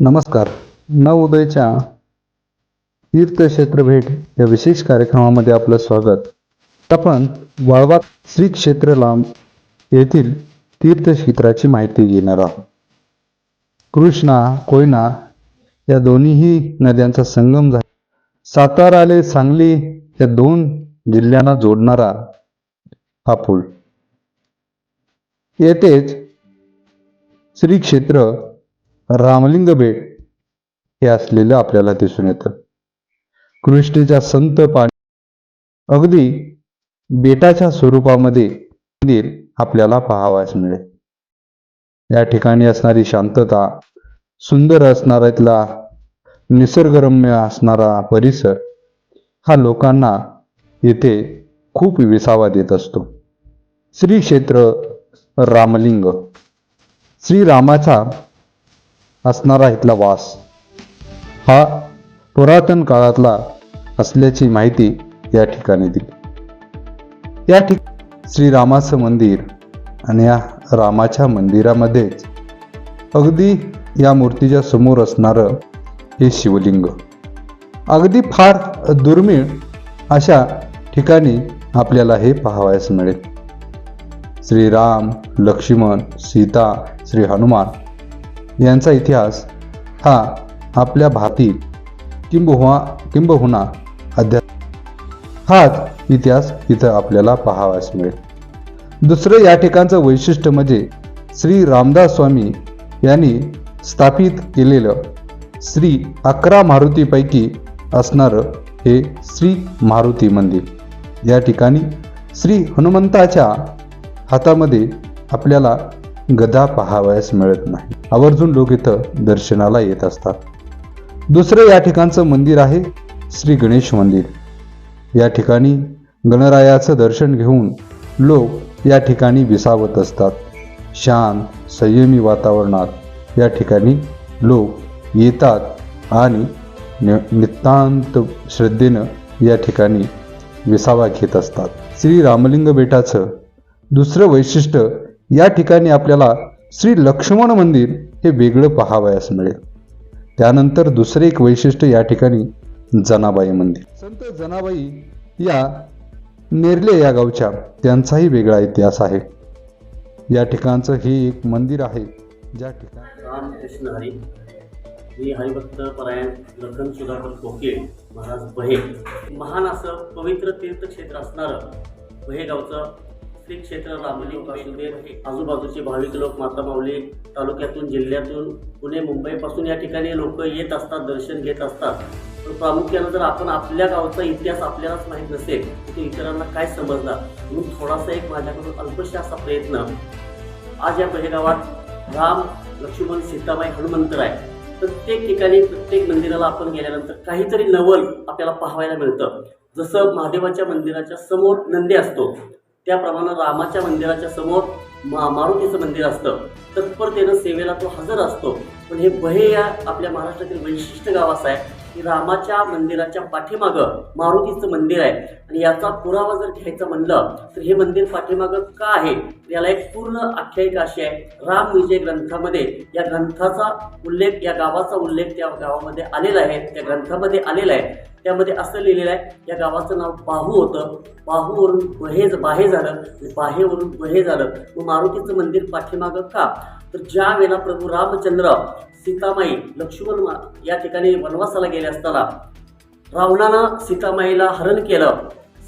नमस्कार. नवोदयच्या तीर्थक्षेत्र भेट या विशेष कार्यक्रमामध्ये आपलं स्वागत. आपण वाळवा श्री क्षेत्र लांब येथील तीर्थक्षेत्राची माहिती घेणार आहोत. कृष्णा कोयना या दोन्हीही नद्यांचा संगम झाला. साताराले सांगली या दोन जिल्ह्यांना जोडणारा हा पूल. येथेच श्री क्षेत्र रामलिंग बेट हे असलेलं आपल्याला दिसून येतं. कृष्णेच्या संत पाणी अगदी बेटाच्या स्वरूपामध्ये मंदिर आपल्याला पाहावयास मिळेल. या ठिकाणी असणारी शांतता सुंदर असणारा इथला निसर्गरम्य असणारा परिसर हा लोकांना येथे खूप विसावा देत असतो. श्री क्षेत्र रामलिंग. श्रीरामाचा असणारा इथला वास. हा पुरातन काळातला असल्याची माहिती या ठिकाणी दिली. या ठिक श्रीरामाचं मंदिर आणि या रामाच्या मंदिरामध्येच अगदी या मूर्तीच्या समोर असणारं हे शिवलिंग. अगदी फार दुर्मिळ अशा ठिकाणी आपल्याला हे पाहावयास मिळेल. श्रीराम लक्ष्मण सीता श्री हनुमान यांचा इतिहास हा आपल्या भारतील किंबहुना किंबहुना अध्या हाच इतिहास इथं आपल्याला पाहावयास मिळेल. दुसरं या ठिकाणचं वैशिष्ट्य म्हणजे श्री रामदास स्वामी यांनी स्थापित केलेलं श्री अकरा मारुतीपैकी असणारं हे श्री मारुती मंदिर. या ठिकाणी श्री हनुमंताच्या हातामध्ये आपल्याला गदा पाहावयास मिळत नाही. आवर्जून लोक इथं दर्शनाला येत असतात. दुसरं या ठिकाणचं मंदिर आहे श्री गणेश मंदिर. या ठिकाणी गणरायाचं दर्शन घेऊन लोक या ठिकाणी विसावत असतात. शांत संयमी वातावरणात या ठिकाणी लोक येतात आणि नितांत श्रद्धेनं या ठिकाणी विसावा घेत असतात. श्री रामलिंग बेटाचं दुसरं वैशिष्ट्य या ठिकाणी आपल्याला श्री लक्ष्मण मंदिर हे वेगळं पाहावयास मिळेल. त्यानंतर दुसरे एक वैशिष्ट्य या ठिकाणी जनाबाई मंदिर. संत जनाबाई या नेरले या गावच्या त्यांचाही वेगळा इतिहास आहे. या ठिकाणचं हे एक मंदिर आहे ज्या ठिकाणी रामकृष्ण हरी. मी हरिभक्त परायण लखन सुधाकर कोके महाराज बहे महान असं पवित्र तीर्थक्षेत्र असणारं बहे गावचं श्री क्षेत्र वासुदेव हे आजूबाजूचे भाविक लोक माता माऊली तालुक्यातून जिल्ह्यातून पुणे मुंबईपासून या ठिकाणी लोक येत असतात दर्शन घेत असतात. पण प्रामुख्यानं जर आपण आपल्या गावचा इतिहास आपल्यालाच माहीत नसेल तर तो इतरांना काय समजणार? म्हणून थोडासा एक माझ्याकडून अल्पशा असा प्रयत्न. आज या गावात राम लक्ष्मण सीताबाई हनुमंतराय प्रत्येक ठिकाणी प्रत्येक मंदिराला आपण गेल्यानंतर काहीतरी नवल आपल्याला पाहायला मिळतं. जसं महादेवाच्या मंदिराच्या समोर नंदी असतो त्याप्रमाणे रामाच्या मंदिराच्या समोर मा मारुतीचं मंदिर असतं. तत्परतेनं सेवेला तो हजर असतो. पण हे बहे या आपल्या महाराष्ट्रातील वैशिष्ट्य गाव असं आहे. की रामाच्या मंदिराच्या पाठीमागं मारुतीचं मंदिर आहे. आणि याचा पुरावा जर घ्यायचा म्हणलं तर हे मंदिर पाठीमागं का आहे? याला एक पूर्ण आख्यायिका अशी आहे. राम विजय ग्रंथामध्ये या ग्रंथाचा उल्लेख या गावाचा उल्लेख त्या गावामध्ये आलेला आहे. त्या ग्रंथामध्ये आलेला आहे. त्यामध्ये असं लिहिलेलं आहे या गावाचं नाव बाहू होतं. बाहूवरून बहे बाहे झालं. बाहेवरून बहे झालं. मग मारुतीचं मंदिर पाठीमागं का? तर ज्या वेळेला प्रभू रामचंद्र सीतामाई लक्ष्मण मा- या ठिकाणी वनवासाला गेले असताना रावणानं सीतामाईला हरण केलं.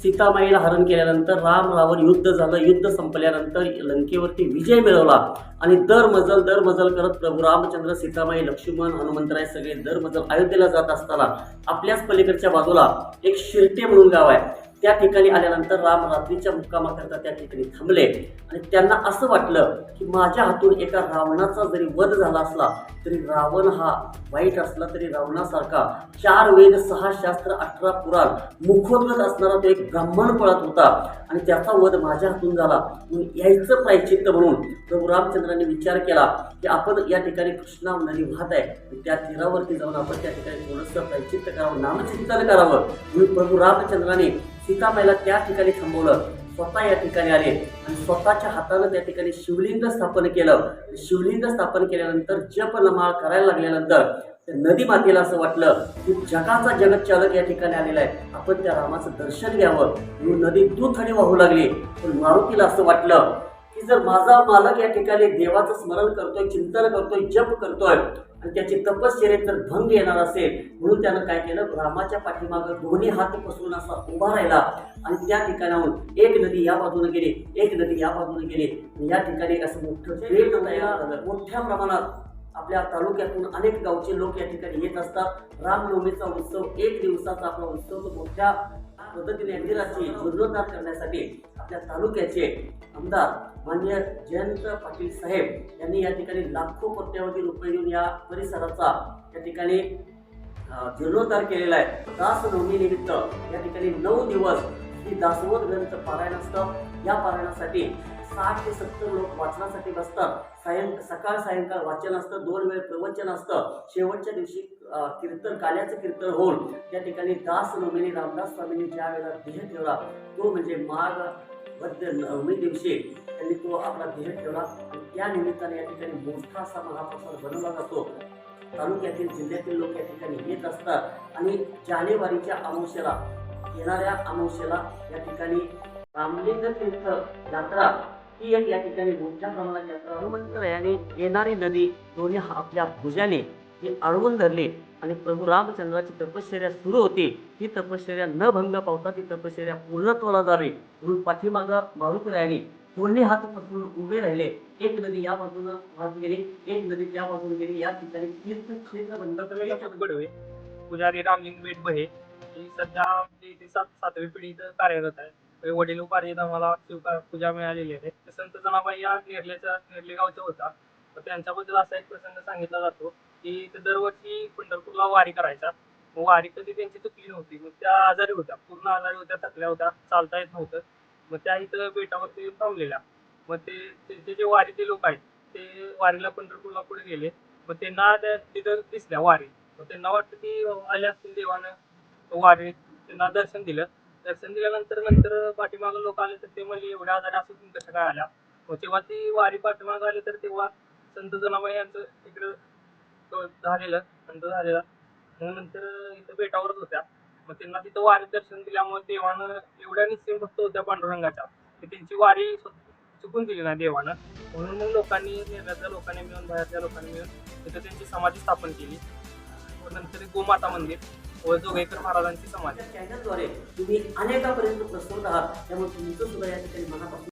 सीतामाईला हरण केल्यानंतर राम रावण युद्ध झालं. युद्ध संपल्यानंतर लंकेवरती विजय मिळवला. आणि दर मजल दर मजल करत प्रभू रामचंद्र सीतामाई लक्ष्मण हनुमंतराय सगळे दर मजल अयोध्येला जात असताना आपल्याच पलीकडच्या बाजूला एक शिरटे म्हणून गाव आहे. त्या ठिकाणी आल्यानंतर राम रात्रीच्या मुक्कामाकरता त्या ठिकाणी थांबले. आणि त्यांना असं वाटलं की माझ्या हातून एका रावणाचा जरी वध झाला असला तरी रावण हा वाईट असला तरी रावणासारखा चार वेद सहा शास्त्र अठरा पुराण मुखोद्गत असणारा तो एक ब्राह्मण पळत होता. आणि त्याचा वध माझ्या हातून झाला. म्हणून यायचं प्रायचित्त म्हणून प्रभू रामचंद्रांनी विचार केला की आपण या ठिकाणी कृष्णा नदी वाहत आहे. त्या तीरावरती जाऊन आपण त्या ठिकाणी थोडंसं प्रायचित्त करावं नामचिंतन करावं. म्हणून प्रभू रामचंद्राने सीतामाईला त्या ठिकाणी थांबवलं. स्वतः या ठिकाणी आले आणि स्वतःच्या हातानं त्या ठिकाणी शिवलिंग स्थापन केलं. शिवलिंग स्थापन केल्यानंतर जप नमाळ करायला लागल्यानंतर नदी मातेला असं वाटलं की जगाचा जगतचालक या ठिकाणी आलेला आहे. आपण त्या रामाचं दर्शन घ्यावं. म्हणून नदी दुथडी वाहू लागली. पण मारुतीला असं वाटलं की जर माझा मालक या ठिकाणी देवाचं स्मरण करतोय चिंतन करतोय जप करतोय आणि त्याची तपश्चर्येत जर भंग येणार असेल. म्हणून त्यानं काय केलं? रामाच्या पाठीमागं दोन्ही हात पसरून असा उभा राहिला. आणि त्या ठिकाणाहून एक नदी या बाजूने गेली एक नदी या बाजूने गेली. या ठिकाणी एक असं मोठं बेट तयार मोठ्या प्रमाणात आपल्या तालुक्यातून अनेक गावचे लोक या ठिकाणी येत असतात. रामनवमीचा उत्सव एक दिवसाचा आपला उत्सव. तो मोठ्या पद्धतीने मंदिराची जीर्णोद्धार करण्यासाठी आपल्या तालुक्याचे आमदार माननीय जयंत पाटील साहेब यांनी या ठिकाणी लाखो कोट्यावधी रुपये देऊन या परिसराचा या ठिकाणी जीर्णोद्धार केलेला आहे. दास निमित्त या ठिकाणी नऊ दिवस ही दासवत ग्रंथ पारायण असतं. या पारायणासाठी साठ ते सत्तर लोक वाचनासाठी बसतात. सायं सकाळ सायंकाळ वाचन असतं. दोन वेळ प्रवचन असतं. शेवटच्या दिवशी कीर्तन काल्याचं कीर्तन होऊन त्या ठिकाणी दास रामदास स्वामींनी ज्या वेळेला देह ठेवला तो म्हणजे माघ मध्य नवमी दिवशी त्यांनी तो आपला ध्येय ठेवला. आणि त्या निमित्ताने या ठिकाणी मोठा असा महाप्रसाद बनवला जातो. तालुक्यातील जिल्ह्यातील लोक या ठिकाणी येत असतात. आणि जानेवारीच्या अमावस्येला येणाऱ्या अमावस्येला या ठिकाणी रामलिंग तीर्थ यात्रा ही एक या ठिकाणी मोठ्या प्रमाणात यात्रा हनुमंत याने येणारी नदी दोन्ही आपल्या भुजाने ही अडवून धरली. आणि प्रभू रामचंद्राची तपश्चर्या सुरू होती. ही तपश्चर्या न भंग पावता ती तपश्चर्या पूर्णत्वाला जावी म्हणून पाठीमागं राहिली. दोन्ही हात पसरून उभे राहिले. एक नदी या बाजूला वाहत गेली. एक नदी त्या बाजूने गेली. या ठिकाणी तीर्थक्षेत्र बंद पुजारी रामलिंग बेट बहे सध्या इथे सात सातवी पिढी इथं कार्यरत आहे. म्हणजे वडील उपार्जित आम्हाला शिवका पूजा मिळालेली आहे. संत जनाबाई या नेरल्याच्या नेरले गावच्या होता. तर त्यांच्याबद्दल असा एक प्रसंग सांगितला जातो. की ते दरवर्षी पंढरपूरला वारी करायचा. मग वारी कधी त्यांची चुकली नव्हती. मग त्या आजारी होत्या. पूर्ण आजारी होत्या थकल्या होत्या चालता येत नव्हतं. मग त्या इथं बेटावरती थांबलेल्या. मग ते त्यांचे जे वारीचे लोक आहेत ते वारीला पंढरपूरला पुढे गेले. मग त्यांना त्या तिथं दिसल्या वारी. मग त्यांना वाटतं की आल्या असतील देवानं. वारी त्यांना दर्शन दिलं. दर्शन दिल्यानंतर नंतर पाठीमागं लोक आले तर ते म्हणजे एवढ्या आजारी असून तुम्ही कसं काय आल्या? मग तेव्हा ती वारी पाठीमागं आली तर तेव्हा संत जनाबाई यांचं इकडं झालेलं संत झालेला. मग नंतर इथं बेटावरच होत्या. मग त्यांना तिथं वारी दर्शन दिल्यामुळे देवानं एवढ्या निश्चय भक्त होत्या पांडुरंगाच्या की त्यांची वारी चुकून दिली नाही देवानं. म्हणून मग लोकांनी नेरल्याच्या लोकांनी मिळून बाहेरच्या लोकांनी मिळून तिथं त्यांची समाधी स्थापन केली. व नंतर गोमाता मंदिर व जोगेकर महाराजांची समाधी. चॅनलद्वारे तुम्ही अनेकापर्यंत प्रसवत आहात. त्यामुळे तुमचं सुद्धा या ठिकाणी मनापासून